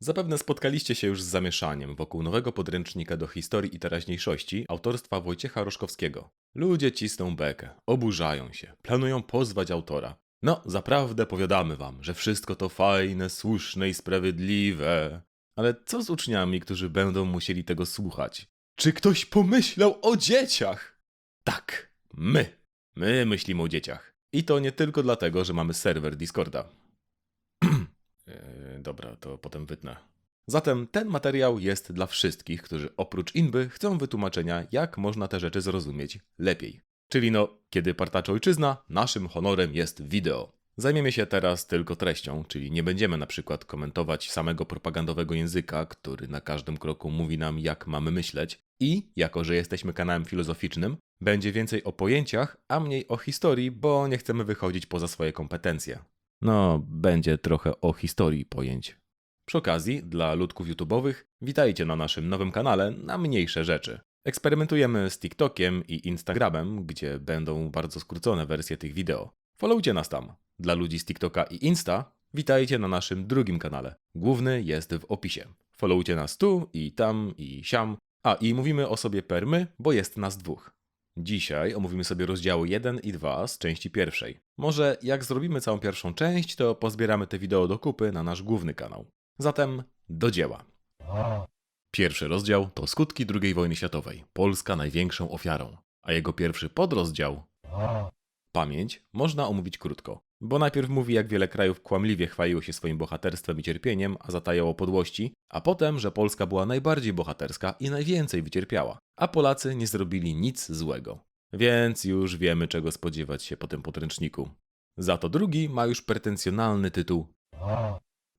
Zapewne spotkaliście się już z zamieszaniem wokół nowego podręcznika do historii i teraźniejszości autorstwa Wojciecha Roszkowskiego. Ludzie cisną bekę, oburzają się, planują pozwać autora. No, zaprawdę powiadamy wam, że wszystko to fajne, słuszne i sprawiedliwe. Ale co z uczniami, którzy będą musieli tego słuchać? Czy ktoś pomyślał o dzieciach? Tak, my. My myślimy o dzieciach. I to nie tylko dlatego, że mamy serwer Discorda. Eee, dobra, to potem wytnę. Zatem ten materiał jest dla wszystkich, którzy oprócz inby chcą wytłumaczenia, jak można te rzeczy zrozumieć lepiej. Czyli no, kiedy partacza ojczyzna, naszym honorem jest wideo. Zajmiemy się teraz tylko treścią, czyli nie będziemy na przykład komentować samego propagandowego języka, który na każdym kroku mówi nam, jak mamy myśleć. I, jako że jesteśmy kanałem filozoficznym, będzie więcej o pojęciach, a mniej o historii, bo nie chcemy wychodzić poza swoje kompetencje. No, będzie trochę o historii pojęć. Przy okazji, dla ludków YouTube'owych, witajcie na naszym nowym kanale na mniejsze rzeczy. Eksperymentujemy z TikTokiem i Instagramem, gdzie będą bardzo skrócone wersje tych wideo. Followcie nas tam. Dla ludzi z TikToka i Insta, witajcie na naszym drugim kanale. Główny jest w opisie. Followcie nas tu i tam i siam. A i mówimy o sobie per my, bo jest nas dwóch. Dzisiaj omówimy sobie rozdziały 1 i 2 z części pierwszej. Może jak zrobimy całą pierwszą część, to pozbieramy te wideo do kupy na nasz główny kanał. Zatem do dzieła. Pierwszy rozdział to skutki II wojny światowej. Polska największą ofiarą. A jego pierwszy podrozdział Pamięć można omówić krótko, bo najpierw mówi, jak wiele krajów kłamliwie chwaliło się swoim bohaterstwem i cierpieniem, a zatajało podłości, a potem, że Polska była najbardziej bohaterska i najwięcej wycierpiała, a Polacy nie zrobili nic złego. Więc już wiemy, czego spodziewać się po tym podręczniku. Za to drugi ma już pretensjonalny tytuł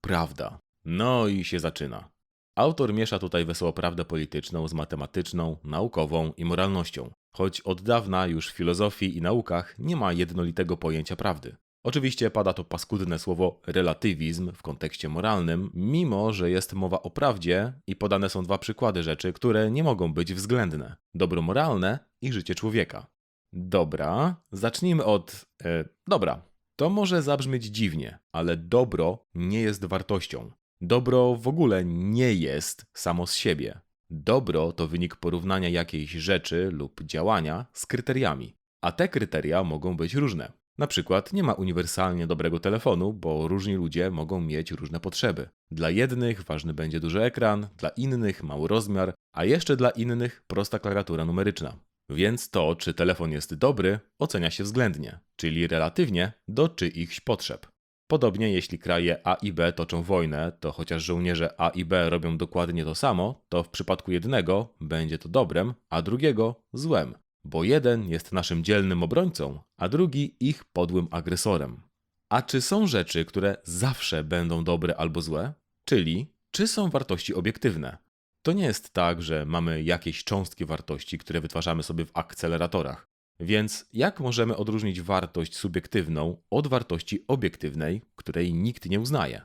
Prawda. No i się zaczyna. Autor miesza tutaj wesoło prawdę polityczną z matematyczną, naukową i moralnością, choć od dawna już w filozofii i naukach nie ma jednolitego pojęcia prawdy. Oczywiście pada to paskudne słowo relatywizm w kontekście moralnym, mimo że jest mowa o prawdzie i podane są dwa przykłady rzeczy, które nie mogą być względne: dobro moralne i życie człowieka. Dobra, zacznijmy od. E, dobra, to może zabrzmieć dziwnie, ale dobro nie jest wartością. Dobro w ogóle nie jest samo z siebie. Dobro to wynik porównania jakiejś rzeczy lub działania z kryteriami, a te kryteria mogą być różne. Na przykład nie ma uniwersalnie dobrego telefonu, bo różni ludzie mogą mieć różne potrzeby. Dla jednych ważny będzie duży ekran, dla innych mały rozmiar, a jeszcze dla innych prosta klawiatura numeryczna. Więc to, czy telefon jest dobry, ocenia się względnie, czyli relatywnie do czyichś potrzeb. Podobnie jeśli kraje A i B toczą wojnę, to chociaż żołnierze A i B robią dokładnie to samo, to w przypadku jednego będzie to dobrem, a drugiego złem, bo jeden jest naszym dzielnym obrońcą, a drugi ich podłym agresorem. A czy są rzeczy, które zawsze będą dobre albo złe? Czyli, czy są wartości obiektywne? To nie jest tak, że mamy jakieś cząstki wartości, które wytwarzamy sobie w akceleratorach. Więc jak możemy odróżnić wartość subiektywną od wartości obiektywnej, której nikt nie uznaje?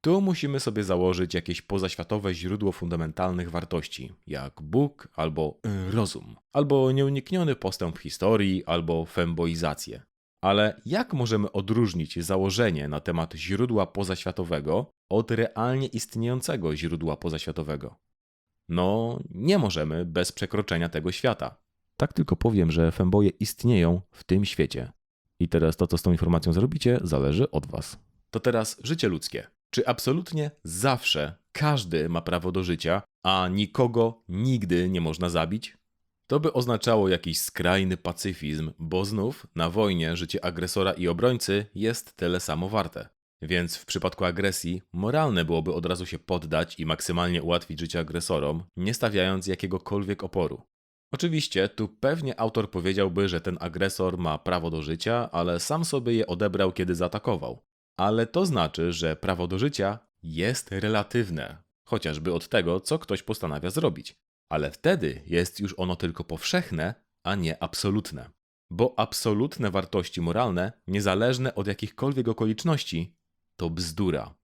Tu musimy sobie założyć jakieś pozaświatowe źródło fundamentalnych wartości, jak Bóg albo y, rozum, albo nieunikniony postęp historii, albo femboizację. Ale jak możemy odróżnić założenie na temat źródła pozaświatowego od realnie istniejącego źródła pozaświatowego? No, nie możemy bez przekroczenia tego świata. Tak tylko powiem, że femboje istnieją w tym świecie. I teraz to, co z tą informacją zrobicie, zależy od Was. To teraz życie ludzkie. Czy absolutnie zawsze każdy ma prawo do życia, a nikogo nigdy nie można zabić? To by oznaczało jakiś skrajny pacyfizm, bo znów na wojnie życie agresora i obrońcy jest tyle samo warte. Więc w przypadku agresji moralne byłoby od razu się poddać i maksymalnie ułatwić życie agresorom, nie stawiając jakiegokolwiek oporu. Oczywiście, tu pewnie autor powiedziałby, że ten agresor ma prawo do życia, ale sam sobie je odebrał, kiedy zaatakował. Ale to znaczy, że prawo do życia jest relatywne, chociażby od tego, co ktoś postanawia zrobić. Ale wtedy jest już ono tylko powszechne, a nie absolutne. Bo absolutne wartości moralne, niezależne od jakichkolwiek okoliczności, to bzdura.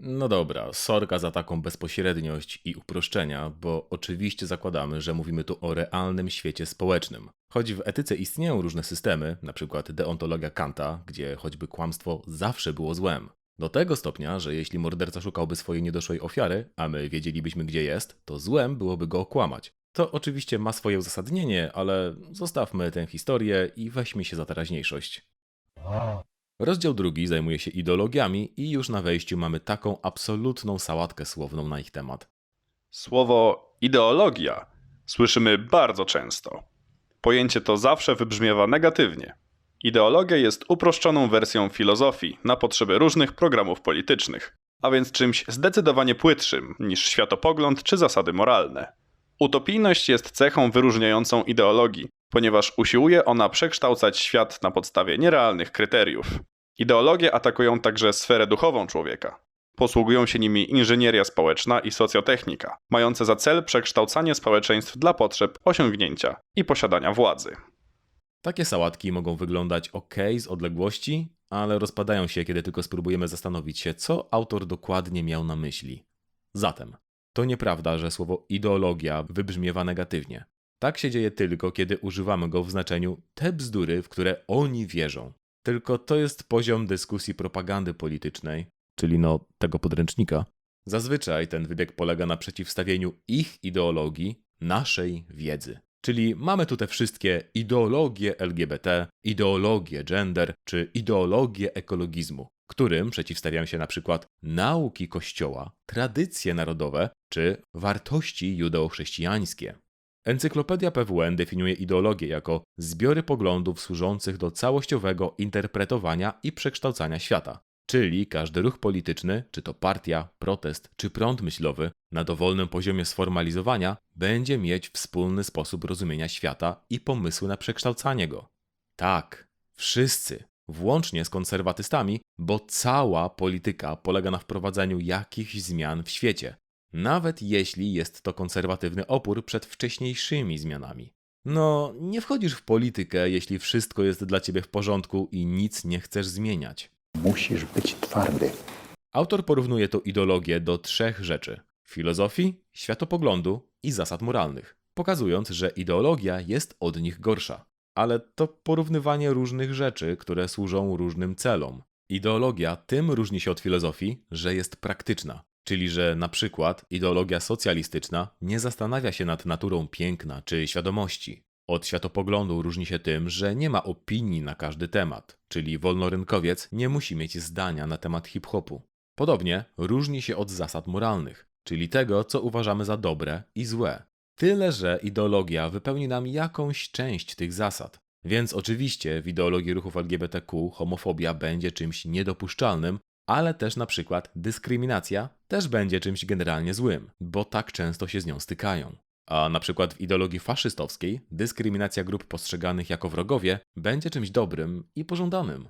No dobra, sorka za taką bezpośredniość i uproszczenia, bo oczywiście zakładamy, że mówimy tu o realnym świecie społecznym. Choć w etyce istnieją różne systemy, np. deontologia Kanta, gdzie choćby kłamstwo zawsze było złem. Do tego stopnia, że jeśli morderca szukałby swojej niedoszłej ofiary, a my wiedzielibyśmy gdzie jest, to złem byłoby go okłamać. To oczywiście ma swoje uzasadnienie, ale zostawmy tę historię i weźmy się za teraźniejszość. Rozdział drugi zajmuje się ideologiami i już na wejściu mamy taką absolutną sałatkę słowną na ich temat. Słowo ideologia słyszymy bardzo często. Pojęcie to zawsze wybrzmiewa negatywnie. Ideologia jest uproszczoną wersją filozofii na potrzeby różnych programów politycznych, a więc czymś zdecydowanie płytszym niż światopogląd czy zasady moralne. Utopijność jest cechą wyróżniającą ideologii, ponieważ usiłuje ona przekształcać świat na podstawie nierealnych kryteriów. Ideologie atakują także sferę duchową człowieka. Posługują się nimi inżynieria społeczna i socjotechnika, mające za cel przekształcanie społeczeństw dla potrzeb osiągnięcia i posiadania władzy. Takie sałatki mogą wyglądać ok z odległości, ale rozpadają się, kiedy tylko spróbujemy zastanowić się, co autor dokładnie miał na myśli. Zatem, to nieprawda, że słowo ideologia wybrzmiewa negatywnie. Tak się dzieje tylko, kiedy używamy go w znaczeniu te bzdury, w które oni wierzą. Tylko to jest poziom dyskusji propagandy politycznej, czyli no tego podręcznika. Zazwyczaj ten wybieg polega na przeciwstawieniu ich ideologii naszej wiedzy. Czyli mamy tu te wszystkie ideologie LGBT, ideologie gender czy ideologie ekologizmu, którym przeciwstawiają się na przykład nauki Kościoła, tradycje narodowe czy wartości judeo-chrześcijańskie. Encyklopedia PWN definiuje ideologię jako zbiory poglądów służących do całościowego interpretowania i przekształcania świata. Czyli każdy ruch polityczny, czy to partia, protest, czy prąd myślowy, na dowolnym poziomie sformalizowania będzie mieć wspólny sposób rozumienia świata i pomysły na przekształcanie go. Tak, wszyscy, włącznie z konserwatystami, bo cała polityka polega na wprowadzeniu jakichś zmian w świecie, nawet jeśli jest to konserwatywny opór przed wcześniejszymi zmianami. No, nie wchodzisz w politykę, jeśli wszystko jest dla ciebie w porządku i nic nie chcesz zmieniać. Musisz być twardy. Autor porównuje to ideologię do trzech rzeczy: filozofii, światopoglądu i zasad moralnych, pokazując, że ideologia jest od nich gorsza. Ale to porównywanie różnych rzeczy, które służą różnym celom. Ideologia tym różni się od filozofii, że jest praktyczna, czyli że na przykład ideologia socjalistyczna nie zastanawia się nad naturą piękna czy świadomości. Od światopoglądu różni się tym, że nie ma opinii na każdy temat, czyli wolnorynkowiec nie musi mieć zdania na temat hip-hopu. Podobnie różni się od zasad moralnych, czyli tego, co uważamy za dobre i złe. Tyle, że ideologia wypełni nam jakąś część tych zasad. Więc oczywiście w ideologii ruchów LGBTQ homofobia będzie czymś niedopuszczalnym, ale też na przykład dyskryminacja też będzie czymś generalnie złym, bo tak często się z nią stykają. A na przykład w ideologii faszystowskiej dyskryminacja grup postrzeganych jako wrogowie będzie czymś dobrym i pożądanym.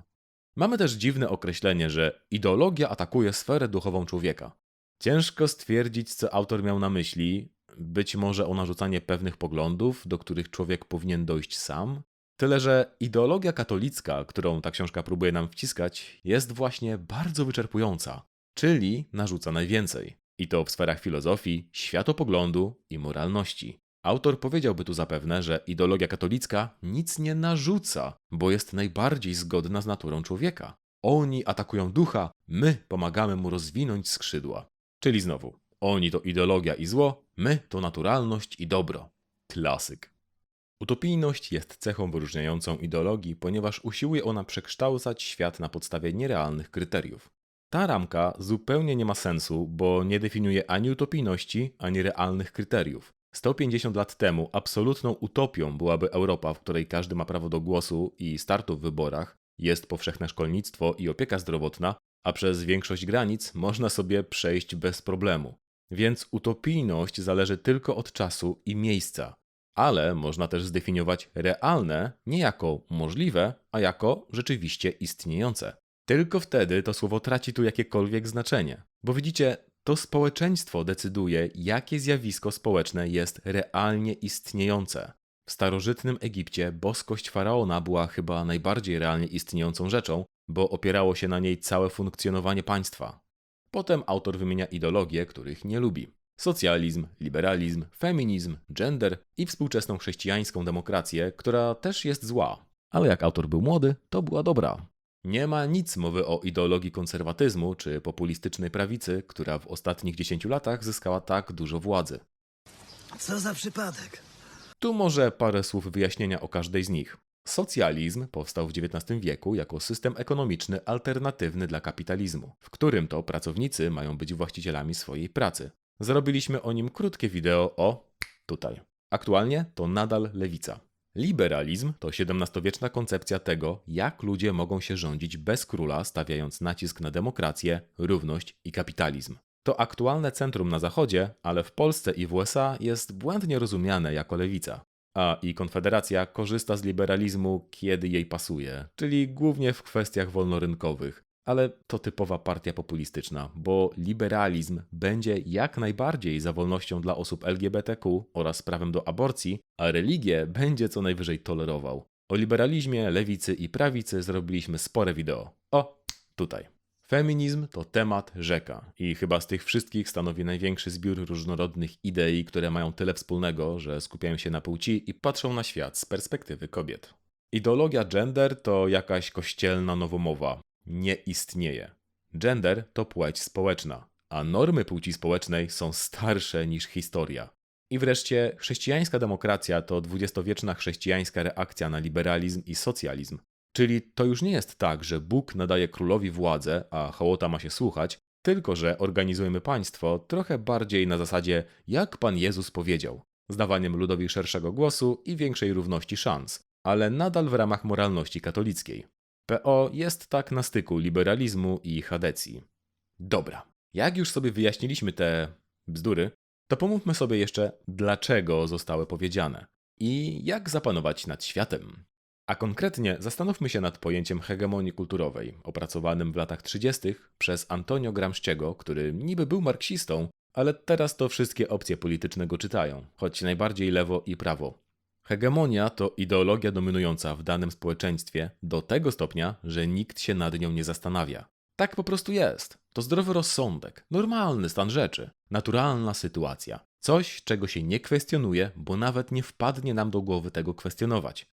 Mamy też dziwne określenie, że ideologia atakuje sferę duchową człowieka. Ciężko stwierdzić, co autor miał na myśli, być może o narzucanie pewnych poglądów, do których człowiek powinien dojść sam. Tyle, że ideologia katolicka, którą ta książka próbuje nam wciskać, jest właśnie bardzo wyczerpująca, czyli narzuca najwięcej. I to w sferach filozofii, światopoglądu i moralności. Autor powiedziałby tu zapewne, że ideologia katolicka nic nie narzuca, bo jest najbardziej zgodna z naturą człowieka. Oni atakują ducha, my pomagamy mu rozwinąć skrzydła. Czyli znowu, oni to ideologia i zło, my to naturalność i dobro. Klasyk. Utopijność jest cechą wyróżniającą ideologii, ponieważ usiłuje ona przekształcać świat na podstawie nierealnych kryteriów. Ta ramka zupełnie nie ma sensu, bo nie definiuje ani utopijności, ani realnych kryteriów. 150 lat temu absolutną utopią byłaby Europa, w której każdy ma prawo do głosu i startu w wyborach, jest powszechne szkolnictwo i opieka zdrowotna, a przez większość granic można sobie przejść bez problemu. Więc utopijność zależy tylko od czasu i miejsca. Ale można też zdefiniować realne nie jako możliwe, a jako rzeczywiście istniejące. Tylko wtedy to słowo traci tu jakiekolwiek znaczenie. Bo widzicie, to społeczeństwo decyduje, jakie zjawisko społeczne jest realnie istniejące. W starożytnym Egipcie boskość faraona była chyba najbardziej realnie istniejącą rzeczą, bo opierało się na niej całe funkcjonowanie państwa. Potem autor wymienia ideologie, których nie lubi. Socjalizm, liberalizm, feminizm, gender i współczesną chrześcijańską demokrację, która też jest zła. Ale jak autor był młody, to była dobra. Nie ma nic mowy o ideologii konserwatyzmu czy populistycznej prawicy, która w ostatnich 10 latach zyskała tak dużo władzy. Co za przypadek? Tu może parę słów wyjaśnienia o każdej z nich. Socjalizm powstał w XIX wieku jako system ekonomiczny alternatywny dla kapitalizmu, w którym to pracownicy mają być właścicielami swojej pracy. Zrobiliśmy o nim krótkie wideo o tutaj. Aktualnie to nadal lewica. Liberalizm to XVII-wieczna koncepcja tego, jak ludzie mogą się rządzić bez króla, stawiając nacisk na demokrację, równość i kapitalizm. To aktualne centrum na Zachodzie, ale w Polsce i w USA jest błędnie rozumiane jako lewica. A i Konfederacja korzysta z liberalizmu, kiedy jej pasuje, czyli głównie w kwestiach wolnorynkowych. Ale to typowa partia populistyczna, bo liberalizm będzie jak najbardziej za wolnością dla osób LGBTQ oraz prawem do aborcji, a religię będzie co najwyżej tolerował. O liberalizmie, lewicy i prawicy zrobiliśmy spore wideo. O, tutaj. Feminizm to temat rzeka i chyba z tych wszystkich stanowi największy zbiór różnorodnych idei, które mają tyle wspólnego, że skupiają się na płci i patrzą na świat z perspektywy kobiet. Ideologia gender to jakaś kościelna nowomowa. Nie istnieje. Gender to płeć społeczna, a normy płci społecznej są starsze niż historia. I wreszcie chrześcijańska demokracja to dwudziestowieczna chrześcijańska reakcja na liberalizm i socjalizm. Czyli to już nie jest tak, że Bóg nadaje królowi władzę, a hołota ma się słuchać, tylko że organizujemy państwo trochę bardziej na zasadzie, jak Pan Jezus powiedział, z dawaniem ludowi szerszego głosu i większej równości szans, ale nadal w ramach moralności katolickiej. PO jest tak na styku liberalizmu i chadecji. Dobra, jak już sobie wyjaśniliśmy te bzdury, to pomówmy sobie jeszcze, dlaczego zostały powiedziane i jak zapanować nad światem. A konkretnie zastanówmy się nad pojęciem hegemonii kulturowej, opracowanym w latach 30. przez Antonio Gramsciego, który niby był marksistą, ale teraz to wszystkie opcje polityczne go czytają, choć najbardziej lewo i prawo. Hegemonia to ideologia dominująca w danym społeczeństwie do tego stopnia, że nikt się nad nią nie zastanawia. Tak po prostu jest. To zdrowy rozsądek, normalny stan rzeczy, naturalna sytuacja. Coś, czego się nie kwestionuje, bo nawet nie wpadnie nam do głowy tego kwestionować.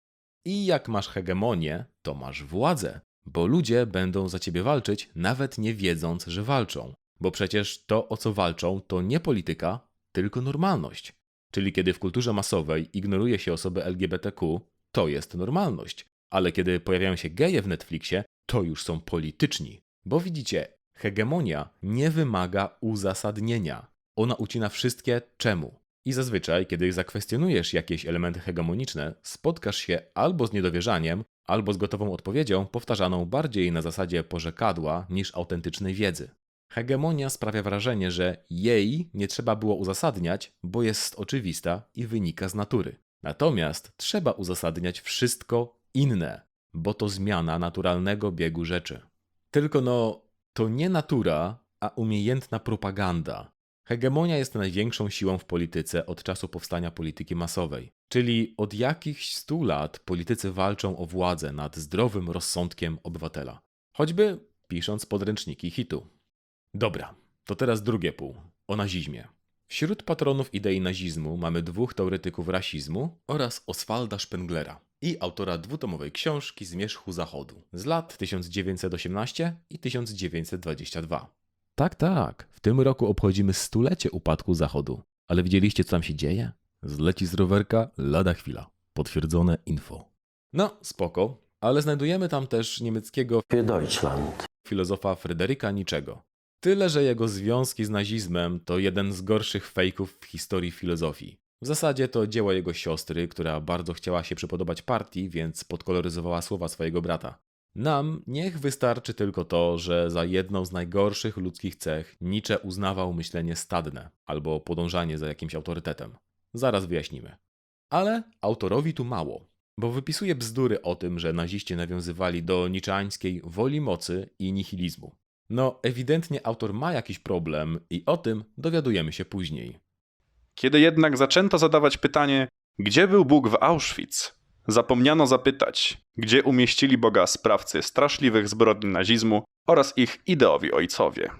I jak masz hegemonię, to masz władzę, bo ludzie będą za ciebie walczyć, nawet nie wiedząc, że walczą. Bo przecież to, o co walczą, to nie polityka, tylko normalność. Czyli kiedy w kulturze masowej ignoruje się osoby LGBTQ, to jest normalność. Ale kiedy pojawiają się geje w Netflixie, to już są polityczni. Bo widzicie, hegemonia nie wymaga uzasadnienia. Ona ucina wszystkie czemu. I zazwyczaj, kiedy zakwestionujesz jakieś elementy hegemoniczne, spotkasz się albo z niedowierzaniem, albo z gotową odpowiedzią powtarzaną bardziej na zasadzie porzekadła niż autentycznej wiedzy. Hegemonia sprawia wrażenie, że jej nie trzeba było uzasadniać, bo jest oczywista i wynika z natury. Natomiast trzeba uzasadniać wszystko inne, bo to zmiana naturalnego biegu rzeczy. Tylko no, to nie natura, a umiejętna propaganda. Hegemonia jest największą siłą w polityce od czasu powstania polityki masowej. Czyli od jakichś stu lat politycy walczą o władzę nad zdrowym rozsądkiem obywatela. Choćby pisząc podręczniki hitu. Dobra, to teraz drugie pół o nazizmie. Wśród patronów idei nazizmu mamy dwóch teoretyków rasizmu oraz Oswalda Spenglera i autora dwutomowej książki Zmierzchu Zachodu z lat 1918 i 1922. Tak, tak, w tym roku obchodzimy stulecie upadku Zachodu. Ale widzieliście, co tam się dzieje? Zleci z rowerka lada chwila. Potwierdzone info. No, spoko, ale znajdujemy tam też niemieckiego Deutschland. filozofa Fryderyka Niczego. Tyle, że jego związki z nazizmem to jeden z gorszych fejków w historii filozofii. W zasadzie to dzieło jego siostry, która bardzo chciała się przypodobać partii, więc podkoloryzowała słowa swojego brata. Nam niech wystarczy tylko to, że za jedną z najgorszych ludzkich cech Nietzsche uznawał myślenie stadne albo podążanie za jakimś autorytetem. Zaraz wyjaśnimy. Ale autorowi tu mało, bo wypisuje bzdury o tym, że naziści nawiązywali do niczeańskiej woli mocy i nihilizmu. No, ewidentnie autor ma jakiś problem i o tym dowiadujemy się później. Kiedy jednak zaczęto zadawać pytanie, gdzie był Bóg w Auschwitz, zapomniano zapytać, gdzie umieścili Boga sprawcy straszliwych zbrodni nazizmu oraz ich ideowi ojcowie.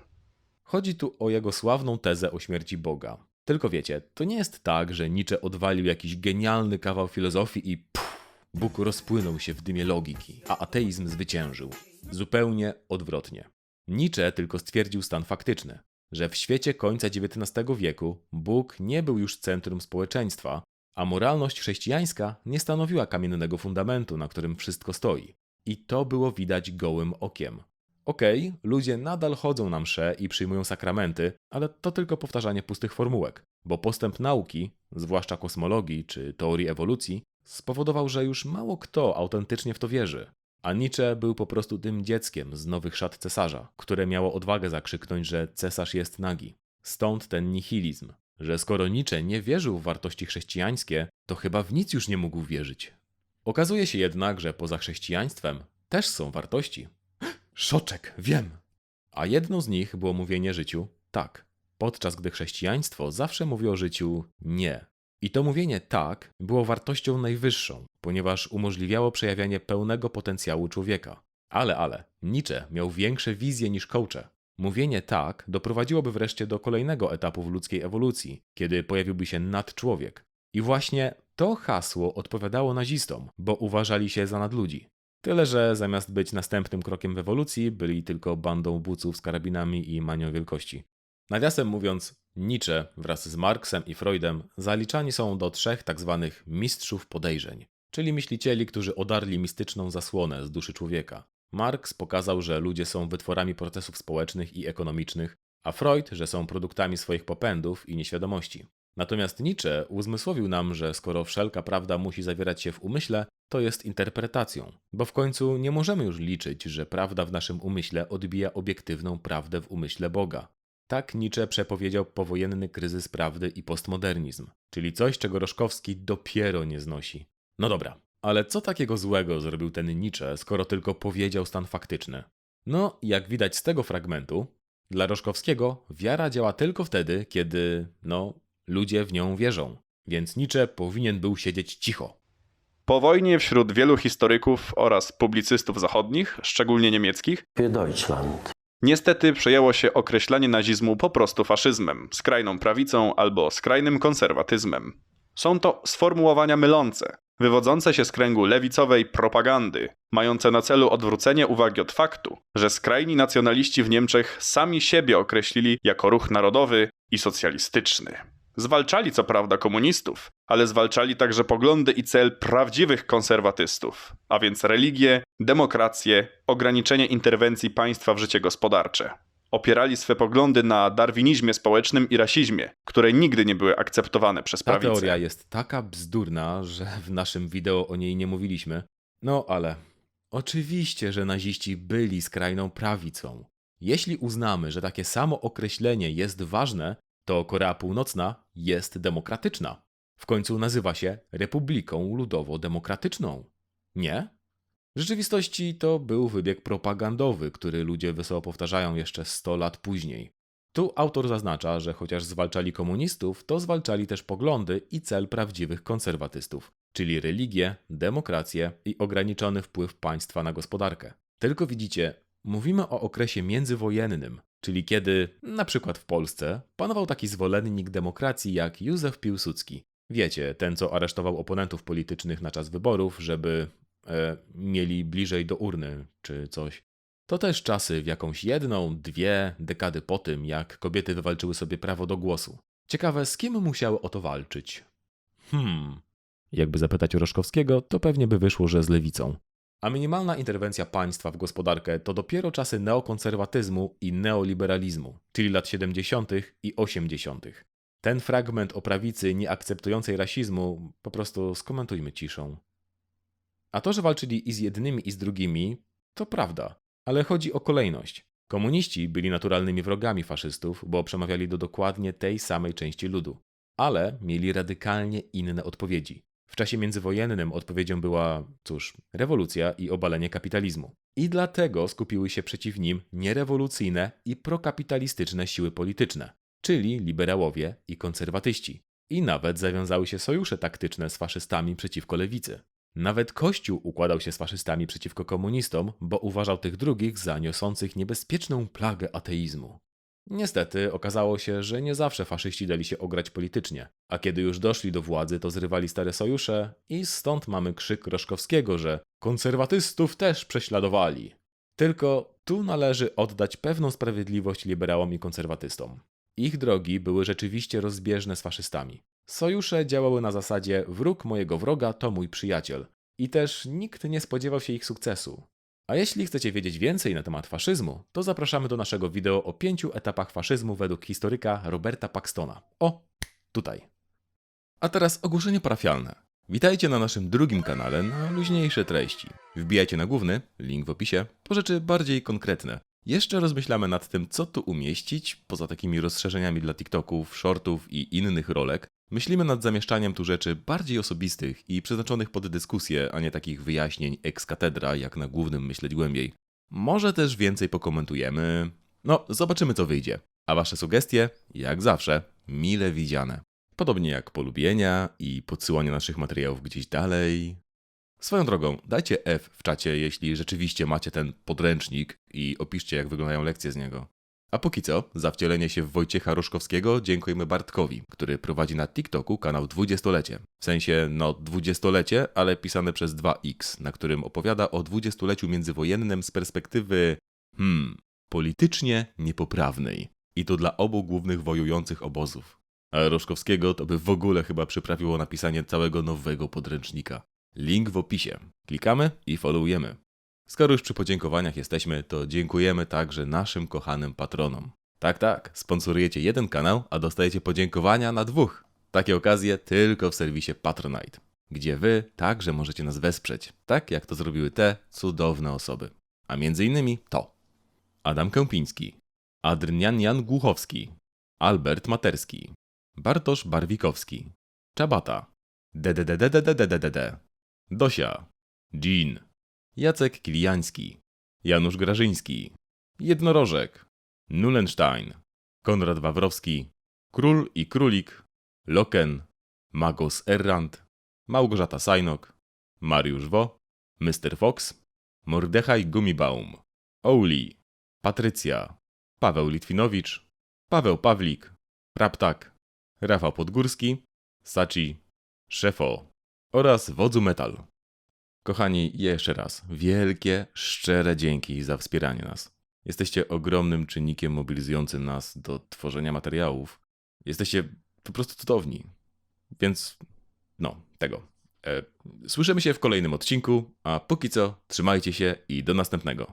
Chodzi tu o jego sławną tezę o śmierci Boga. Tylko wiecie, to nie jest tak, że Nietzsche odwalił jakiś genialny kawał filozofii i pff, Bóg rozpłynął się w dymie logiki, a ateizm zwyciężył. Zupełnie odwrotnie. Nietzsche tylko stwierdził stan faktyczny, że w świecie końca XIX wieku Bóg nie był już centrum społeczeństwa, a moralność chrześcijańska nie stanowiła kamiennego fundamentu, na którym wszystko stoi. I to było widać gołym okiem. Okej, ludzie nadal chodzą na msze i przyjmują sakramenty, ale to tylko powtarzanie pustych formułek, bo postęp nauki, zwłaszcza kosmologii czy teorii ewolucji, spowodował, że już mało kto autentycznie w to wierzy. A Nietzsche był po prostu tym dzieckiem z nowych szat cesarza, które miało odwagę zakrzyknąć, że cesarz jest nagi. Stąd ten nihilizm, że skoro Nietzsche nie wierzył w wartości chrześcijańskie, to chyba w nic już nie mógł wierzyć. Okazuje się jednak, że poza chrześcijaństwem też są wartości. Szoczek, wiem! A jedną z nich było mówienie życiu tak, podczas gdy chrześcijaństwo zawsze mówi o życiu nie. I to mówienie tak było wartością najwyższą, ponieważ umożliwiało przejawianie pełnego potencjału człowieka. Ale, ale, Nietzsche miał większe wizje niż coache. Mówienie tak doprowadziłoby wreszcie do kolejnego etapu w ludzkiej ewolucji, kiedy pojawiłby się nadczłowiek. I właśnie to hasło odpowiadało nazistom, bo uważali się za nadludzi. Tyle, że zamiast być następnym krokiem w ewolucji, byli tylko bandą buców z karabinami i manią wielkości. Nawiasem mówiąc, Nietzsche wraz z Marksem i Freudem zaliczani są do trzech tzw. mistrzów podejrzeń, czyli myślicieli, którzy odarli mistyczną zasłonę z duszy człowieka. Marx pokazał, że ludzie są wytworami procesów społecznych i ekonomicznych, a Freud, że są produktami swoich popędów i nieświadomości. Natomiast Nietzsche uzmysłowił nam, że skoro wszelka prawda musi zawierać się w umyśle, to jest interpretacją, bo w końcu nie możemy już liczyć, że prawda w naszym umyśle odbija obiektywną prawdę w umyśle Boga. Tak Nietzsche przepowiedział powojenny kryzys prawdy i postmodernizm, czyli coś, czego Roszkowski dopiero nie znosi. No dobra, ale co takiego złego zrobił ten Nietzsche, skoro tylko powiedział stan faktyczny? No, jak widać z tego fragmentu, dla Roszkowskiego wiara działa tylko wtedy, kiedy, no, ludzie w nią wierzą. Więc Nietzsche powinien był siedzieć cicho. Po wojnie wśród wielu historyków oraz publicystów zachodnich, szczególnie niemieckich, Deutschland. Niestety przejęło się określanie nazizmu po prostu faszyzmem, skrajną prawicą albo skrajnym konserwatyzmem. Są to sformułowania mylące, wywodzące się z kręgu lewicowej propagandy, mające na celu odwrócenie uwagi od faktu, że skrajni nacjonaliści w Niemczech sami siebie określili jako ruch narodowy i socjalistyczny. Zwalczali co prawda komunistów, ale zwalczali także poglądy i cel prawdziwych konserwatystów, a więc religię, demokrację, ograniczenie interwencji państwa w życie gospodarcze. Opierali swe poglądy na darwinizmie społecznym i rasizmie, które nigdy nie były akceptowane przez Ta prawicę. teoria jest taka bzdurna, że w naszym wideo o niej nie mówiliśmy. No ale oczywiście, że naziści byli skrajną prawicą. Jeśli uznamy, że takie samo określenie jest ważne, to Korea Północna jest demokratyczna. W końcu nazywa się Republiką Ludowo-Demokratyczną. Nie? W rzeczywistości to był wybieg propagandowy, który ludzie wesoło powtarzają jeszcze 100 lat później. Tu autor zaznacza, że chociaż zwalczali komunistów, to zwalczali też poglądy i cel prawdziwych konserwatystów, czyli religię, demokrację i ograniczony wpływ państwa na gospodarkę. Tylko widzicie, mówimy o okresie międzywojennym, czyli kiedy, na przykład w Polsce, panował taki zwolennik demokracji jak Józef Piłsudski. Wiecie, ten co aresztował oponentów politycznych na czas wyborów, żeby e, mieli bliżej do urny czy coś. To też czasy w jakąś jedną, dwie dekady po tym, jak kobiety wywalczyły sobie prawo do głosu. Ciekawe, z kim musiały o to walczyć? Hmm. Jakby zapytać Roszkowskiego, to pewnie by wyszło, że z lewicą. A minimalna interwencja państwa w gospodarkę to dopiero czasy neokonserwatyzmu i neoliberalizmu, czyli lat 70. i 80. Ten fragment o prawicy nieakceptującej rasizmu po prostu skomentujmy ciszą. A to, że walczyli i z jednymi, i z drugimi, to prawda, ale chodzi o kolejność. Komuniści byli naturalnymi wrogami faszystów, bo przemawiali do dokładnie tej samej części ludu, ale mieli radykalnie inne odpowiedzi. W czasie międzywojennym odpowiedzią była, cóż, rewolucja i obalenie kapitalizmu. I dlatego skupiły się przeciw nim nierewolucyjne i prokapitalistyczne siły polityczne, czyli liberałowie i konserwatyści. I nawet zawiązały się sojusze taktyczne z faszystami przeciwko lewicy. Nawet Kościół układał się z faszystami przeciwko komunistom, bo uważał tych drugich za niosących niebezpieczną plagę ateizmu. Niestety okazało się, że nie zawsze faszyści dali się ograć politycznie, a kiedy już doszli do władzy, to zrywali stare sojusze i stąd mamy krzyk Roszkowskiego, że konserwatystów też prześladowali. Tylko tu należy oddać pewną sprawiedliwość liberałom i konserwatystom. Ich drogi były rzeczywiście rozbieżne z faszystami. Sojusze działały na zasadzie wróg mojego wroga to mój przyjaciel. I też nikt nie spodziewał się ich sukcesu. A jeśli chcecie wiedzieć więcej na temat faszyzmu, to zapraszamy do naszego wideo o pięciu etapach faszyzmu według historyka Roberta Paxtona. O, tutaj. A teraz ogłoszenie parafialne. Witajcie na naszym drugim kanale na luźniejsze treści. Wbijajcie na główny, link w opisie, po rzeczy bardziej konkretne. Jeszcze rozmyślamy nad tym, co tu umieścić, poza takimi rozszerzeniami dla TikToków, shortów i innych rolek. Myślimy nad zamieszczaniem tu rzeczy bardziej osobistych i przeznaczonych pod dyskusję, a nie takich wyjaśnień ex katedra, jak na głównym myśleć głębiej. Może też więcej pokomentujemy. No, zobaczymy co wyjdzie. A wasze sugestie, jak zawsze, mile widziane. Podobnie jak polubienia i podsyłanie naszych materiałów gdzieś dalej. Swoją drogą, dajcie F w czacie, jeśli rzeczywiście macie ten podręcznik i opiszcie, jak wyglądają lekcje z niego. A póki co, za wcielenie się w Wojciecha Roszkowskiego dziękujemy Bartkowi, który prowadzi na TikToku kanał Dwudziestolecie. W sensie, no, dwudziestolecie, ale pisane przez 2x, na którym opowiada o dwudziestoleciu międzywojennym z perspektywy, hmm, politycznie niepoprawnej. I to dla obu głównych wojujących obozów. A Roszkowskiego to by w ogóle chyba przyprawiło napisanie całego nowego podręcznika. Link w opisie. Klikamy i followujemy. Skoro już przy podziękowaniach jesteśmy, to dziękujemy także naszym kochanym patronom. Tak, tak, sponsorujecie jeden kanał, a dostajecie podziękowania na dwóch. Takie okazje tylko w serwisie Patronite, gdzie wy także możecie nas wesprzeć, tak jak to zrobiły te cudowne osoby. A między innymi to Adam Kępiński, Adrian Jan Głuchowski, Albert Materski, Bartosz Barwikowski, Czabata, DDDDDDDDD, Dosia, Jean, Jacek Kiliański, Janusz Grażyński, Jednorożek, Nulenstein, Konrad Wawrowski, Król i Królik, Loken, Magos Errant, Małgorzata Sajnok, Mariusz Wo, Mr. Fox, Mordechaj Gumibaum, Ouli, Patrycja, Paweł Litwinowicz, Paweł Pawlik, Raptak, Rafał Podgórski, Sachi, Szefo oraz Wodzu Metal. Kochani, jeszcze raz wielkie, szczere dzięki za wspieranie nas. Jesteście ogromnym czynnikiem mobilizującym nas do tworzenia materiałów. Jesteście po prostu cudowni. Więc, no, tego. E, słyszymy się w kolejnym odcinku, a póki co trzymajcie się i do następnego.